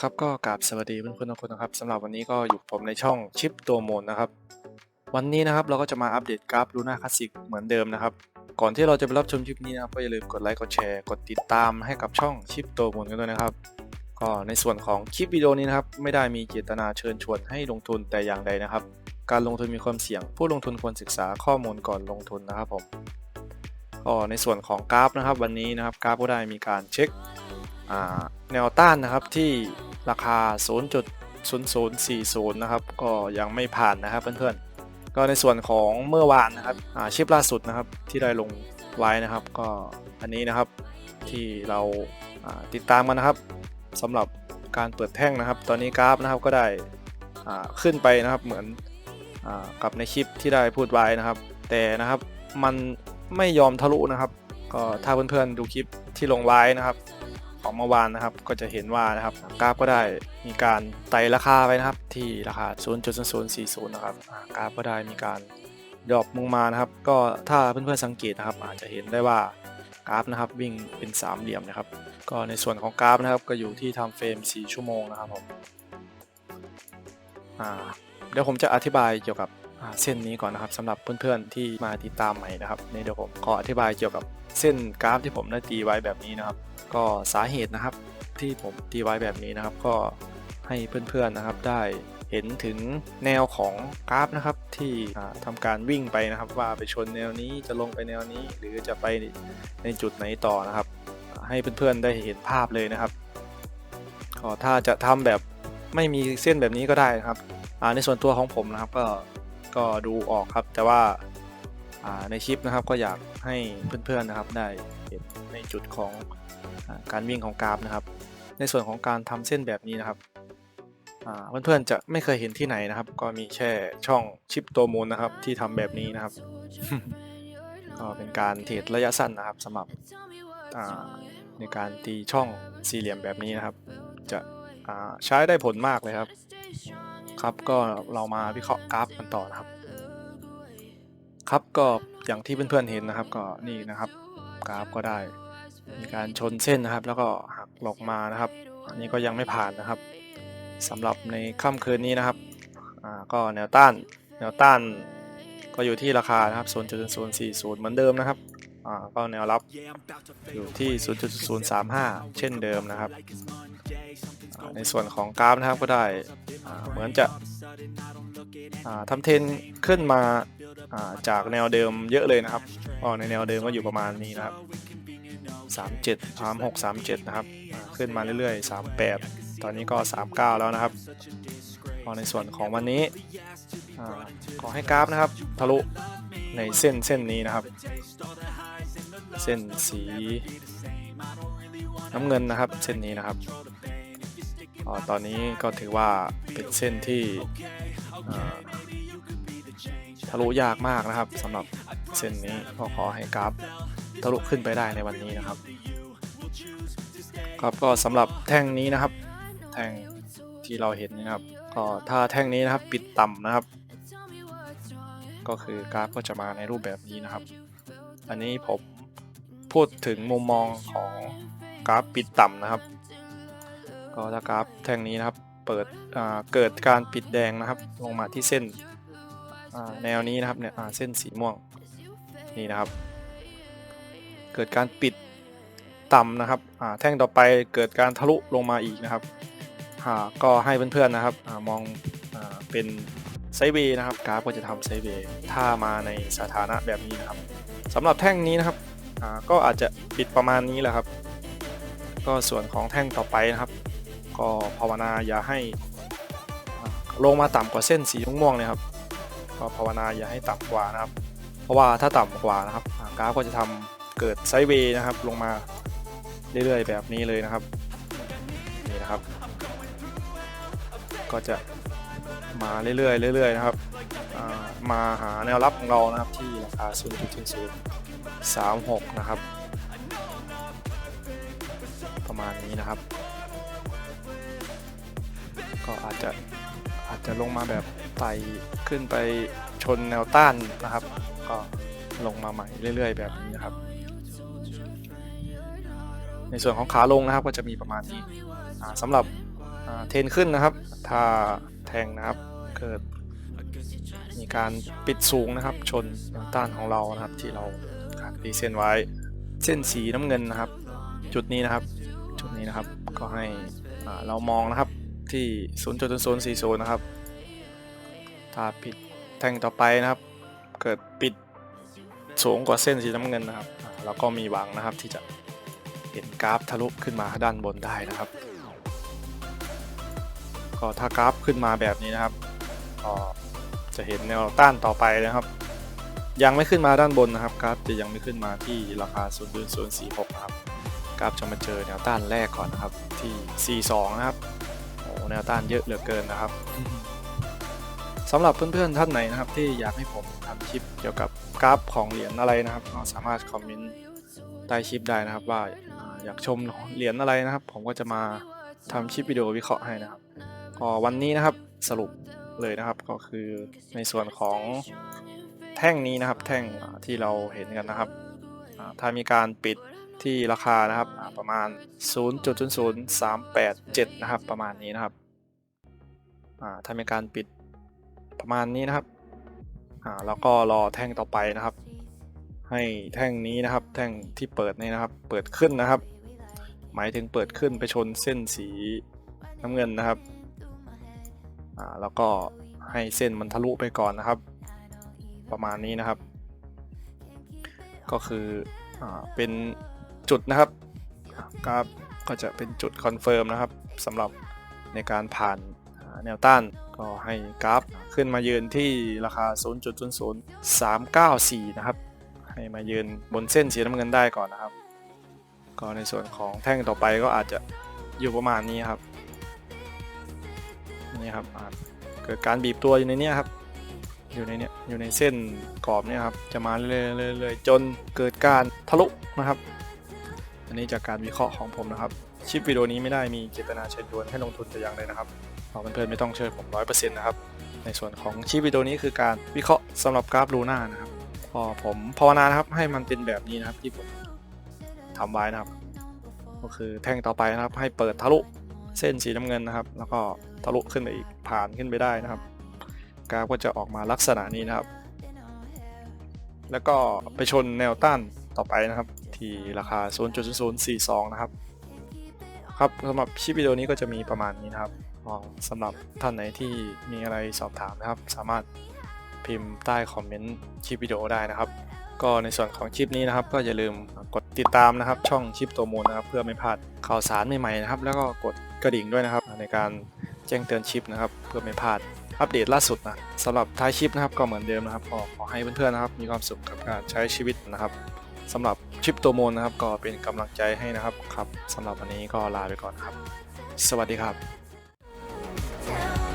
ครับก็กราบสวัสดีเพื่อนๆทุกคนนะครับสำหรับวันนี้ก็อยู่ผมในช่องชิปตัวโมนนะครับ วันนี้นะครับเราก็จะมาอัปเดตกราฟลูน่าคลาสสิกเหมือนเดิมนะครับ ก่อนที่เราจะไปรับชมคลิปนี้นะครับก็อย่าลืมกดไลค์กดแชร์กดติดตามให้กับช่องชิปตัวโมนกันด้วยนะครับ ก็ในส่วนของคลิปวิดีโอนี้นะครับไม่ได้มีเจตนาเชิญชวนให้ลงทุนแต่อย่างใดนะครับ การลงทุนมีความเสี่ยง ผู้ลงทุนควรศึกษาข้อมูลก่อนลงทุนนะครับผมก็ในส่วนของกราฟนะครับ วันนี้นะครับกราฟก็ได้มีการเช็คแนวต้านนะครับที่ ราคา 0.0040 นะครับ ก็ยังไม่ผ่านนะครับเพื่อนๆ ก็ในส่วนของเมื่อวานนะครับชิปล่าสุดนะครับที่ได้ลงไว้นะครับ ก็อันนี้นะครับที่เราาติดตามกันนะครับสำหรับการเปิดแท่งนะครับ ตอนนี้กราฟนะครับก็ได้ขึ้นไปนะครับเหมือนอกับในคลิปที่ได้พูดไว้นะครับ แต่นะครับมันไม่ยอมทะลุนะครับ ก็ถ้าเพื่อนๆดูคลิปที่ลงไว้นะครับ ของเมื่อวานนะครับ ก็จะเห็นว่านะครับกราฟก็ได้มีการไต่ราคาไปนะครับ ที่ราคา 0.0040 นะครับกราฟก็ได้มีการดรอปลงมานะครับ ก็ถ้าเพื่อนๆสังเกตนะครับ อาจจะเห็นได้ว่ากราฟนะครับวิ่งเป็นสามเหลี่ยมนะครับ ก็ในส่วนของกราฟนะครับ ก็อยู่ที่ทำเฟรม 4 ชั่วโมงนะครับผมเดี๋ยวผมจะอธิบายเกี่ยวกับ เส้นนี้ก่อนนะครับสำหรับเพื่อนๆที่มาติดตามใหม่นะครับในเดี๋ยวผมขออธิบายเกี่ยวกับเส้นกราฟที่ผมได้ตีไว้แบบนี้นะครับ ก็สาเหตุนะครับที่ผมตีไว้แบบนี้นะครับ ก็ให้เพื่อนๆนะครับได้เห็นถึงแนวของกราฟนะครับที่อ่าทำการวิ่งไปนะครับ ว่าไปชนแนวนี้จะลงไปแนวนี้ หรือจะไปในจุดไหนต่อนะครับ ให้เพื่อนๆได้เห็นภาพเลยนะครับก็ถ้าจะทำแบบไม่มีเส้นแบบนี้ก็ได้นะครับในส่วนตัวของผมนะครับ ก็ ก็ดูออกครับ แต่ว่าในคลิปนะครับก็อยากให้เพื่อนๆนะครับได้เห็นในจุดของอการวิ่งของกราฟนะครับ ในส่วนของการทำเส้นแบบนี้นะครับเพื่อนๆจะไม่เคยเห็นที่ไหนนะครับ ก็มีแค่ช่องชิปตัวมูลนะครับ ที่ทำแบบนี้นะครับก็เป็นการเทรดระยะสั้นนะครับสำหรับในการตีช่องสี่เหลี่ยมแบบนี้นะครับ จะใช้ได้ผลมากเลยครับ ครับก็เรามาวิเคราะห์กราฟกันต่อนะครับ ครับก็อย่างที่เพื่อนๆเห็นนะครับก็นี่นะครับกราฟก็ได้ มีการชนเส้นนะครับ แล้วก็หักหลงมานะครับ อันนี้ก็ยังไม่ผ่านนะครับสำหรับในค่ำคืนนี้นะครับอ่าก็แนวต้านแนวต้านก็อยู่ที่ราคานะครับ0.040 เหมือนเดิมนะครับอ่าก็แนวรับอยู่ที่ 0.035 เช่นเดิมนะครับ ในส่วนของกราฟนะครับก็ได้เหมือนจะอ่าทำเทนขึ้นมาาจากแนวเดิมเยอะเลยนะครับก็ในแนวเดิมก็อยู่ประมาณนี้นะครับ 37 36 37 นะครับ ขึ้นมาเรื่อยๆ 38 ตอนนี้ก็ 39 แล้วนะครับพอในส่วนของวันนี้ขอให้กราฟนะครับ ทะลุในเส้นเส้นนี้นะครับ เส้นสีน้ำเงินนะครับ เส้นนี้นะครับ ตอนนี้ก็ถือว่าเป็นเส้นที่ทะลุยากมากนะครับสำหรับเส้นนี้ก็ขอให้กราฟทะลุขึ้นไปได้ในวันนี้นะครับ ครับก็สำหรับแท่งนี้นะครับ แท่งที่เราเห็นนี่นะครับ ก็ถ้าแท่งนี้นะครับปิดต่ำนะครับ ก็คือกราฟก็จะมาในรูปแบบนี้นะครับ อันนี้ผมพูดถึงมุมมองของกราฟปิดต่ำนะครับ ก็ถ้ากราฟแท่งนี้นะครับเปิดเกิดการปิดแดงนะครับ ลงมาที่เส้นแนวนี้นะครับเนี่ยเส้นสีม่วงนี่นะครับ เกิดการปิดต่ำนะครับแท่งต่อไปเกิดการทะลุลงมาอีกนะครับก็ให้เพื่อนๆนะครับอมองอเป็นไซเวย์นะครับกราฟก็จะทำไซเวย์ถ้ามาในสถานะแบบนี้นะครับสำหรับแท่งนี้นะครับก็อาจจะปิดประมาณนี้แหละครับ ก็ส่วนของแท่งต่อไปนะครับ ก็ภาวนาอย่าให้ลงมาต่ำกว่าเส้นสีม่วงๆเลยครับ ก็ภาวนาอย่าให้ต่ำกว่านะครับ เพราะว่าถ้าต่ำกว่านะครับกราฟก็จะทำเกิดไซด์เวย์นะครับ ลงมาเรื่อยๆแบบนี้เลยนะครับนี่นะครับ ก็จะมาเรื่อยๆเรื่อยๆนะครับมาหาแนวรับของเรานะครับที่ราคา0.36 นะครับ ประมาณนี้นะครับ ก็อาจจะอาจจะลงมาแบบไต่ขึ้นไปชนแนวต้านนะครับ ก็ลงมาใหม่เรื่อย ๆ แบบนี้นะครับ ในส่วนของขาลงนะครับก็จะมีประมาณนี้สำหรับเทรนขึ้นนะครับ ถ้าแทงนะครับเกิดมีการปิดสูงนะครับ ชนแนวต้านของเรานะครับ ที่เราหักตีเส้นไว้เส้นสีน้ำเงินนะครับ จุดนี้นะครับ จุดนี้นะครับก็ให้เรามองนะครับ ที่0.0040 นะครับ ถ้าปิดแท่งต่อไปนะครับ เกิดปิดสูงกว่าเส้นสีน้ำเงินนะครับอ่าเราก็มีหวังนะครับที่จะเห็นกราฟทะลุขึ้นมาด้านบนได้นะครับ ก็ถ้ากราฟขึ้นมาแบบนี้นะครับก็จะเห็นแนวต้านต่อไปนะครับ ยังไม่ขึ้นมาด้านบนนะครับกราฟจะยังไม่ขึ้นมาที่ราคา 0.046 นะครับกราฟจะมาเจอแนวต้านแรกก่อนนะครับที่ 42 นะครับ แนวต้านเยอะเหลือเกินนะครับสำหรับเพื่อนๆท่านไหนนะครับ ที่อยากให้ผมทำคลิปเกี่ยวกับกราฟของเหรียญอะไรนะครับก็สามารถคอมเมนต์ใต้คลิปได้นะครับ ว่าอ่าอยากชมเหรียญอะไรนะครับ ผมก็จะมาทำคลิปวิดีโอวิเคราะห์ให้นะครับก็วันนี้นะครับสรุปเลยนะครับก็คือในส่วนของแท่งนี้นะครับ แท่งอ่าที่เราเห็นกันนะครับอ่าถ้ามีการปิด ที่ราคานะครับประมาณ 0.00387 นะครับ ประมาณนี้นะครับถ้ามีการปิดประมาณนี้นะครับแล้วก็รอแท่งต่อไปนะครับ ให้แท่งนี้นะครับ แท่งที่เปิดนี่นะครับ เปิดขึ้นนะครับ หมายถึงเปิดขึ้นไปชนเส้นสีน้ำเงินนะครับแล้วก็ให้เส้นมันทะลุไปก่อนนะครับ ประมาณนี้นะครับ ก็คืออเป็น จุดนะครับกราฟก็จะเป็นจุดคอนเฟิร์มนะครับสำหรับในการผ่านแนวต้านก็ให้กราฟขึ้นมายืนที่ราคา 0.00394 นะครับ ให้มายืนบนเส้นสีน้ำเงินได้ก่อนนะครับ ก็ในส่วนของแท่งต่อไปก็อาจจะอยู่ประมาณนี้ครับนี่ครับเกิดการบีบตัวอยู่ในเนี้ยครับอยู่ในเนี้ยอยู่ในเส้นกรอบเนี่ยครับจะมาเรื่อยๆจนเกิดการทะลุนะครับ อันนี้จากการวิเคราะห์ของผมนะครับคลิปวิดีโอนี้ไม่ได้มีเจตนาเชิญชวนให้ลงทุนแต่อย่างใดนะครับขอเพื่อนๆไม่ต้องเชื่อผมร้อยเปอร์เซ็นต์นะครับ ในส่วนของคลิปวิดีโอนี้คือการวิเคราะห์สำหรับกราฟลูน่านะครับ พอผมภาวนานะครับให้มันเป็นแบบนี้นะครับที่ผมทำไว้นะครับ ก็คือแท่งต่อไปนะครับ ให้เปิดทะลุเส้นสีน้ำเงินนะครับ แล้วก็ทะลุขึ้นไปอีกผ่านขึ้นไปได้นะครับ กราฟก็จะออกมาลักษณะนี้นะครับ แล้วก็ไปชนแนวต้านต่อไปนะครับ ที่ราคา 0.0042 นะครับ ครับสำหรับคลิปวิดีโอนี้ก็จะมีประมาณนี้นะครับสำหรับท่านไหนที่มีอะไรสอบถามนะครับ สามารถพิมพ์ใต้คอมเมนต์คลิปวิดีโอได้นะครับ ก็ในส่วนของคลิปนี้นะครับ ก็อย่าลืมกดติดตามนะครับ ช่องชิปตัวมูลนะครับ เพื่อไม่พลาดข่าวสารใหม่ๆนะครับ แล้วก็กดกระดิ่งด้วยนะครับ ในการแจ้งเตือนชิปนะครับ เพื่อไม่พลาดอัปเดตล่าสุดนะสำหรับท้ายคลิปนะครับก็เหมือนเดิมนะครับก็ขอให้เพื่อนๆนะครับ มีความสุขกับการใช้ชีวิตนะครับ สำหรับชิปตัวโมนนะครับ ก็เป็นกำลังใจให้นะครับครับสำหรับวันนี้ก็ลาไปก่อนครับ สวัสดีครับ Tell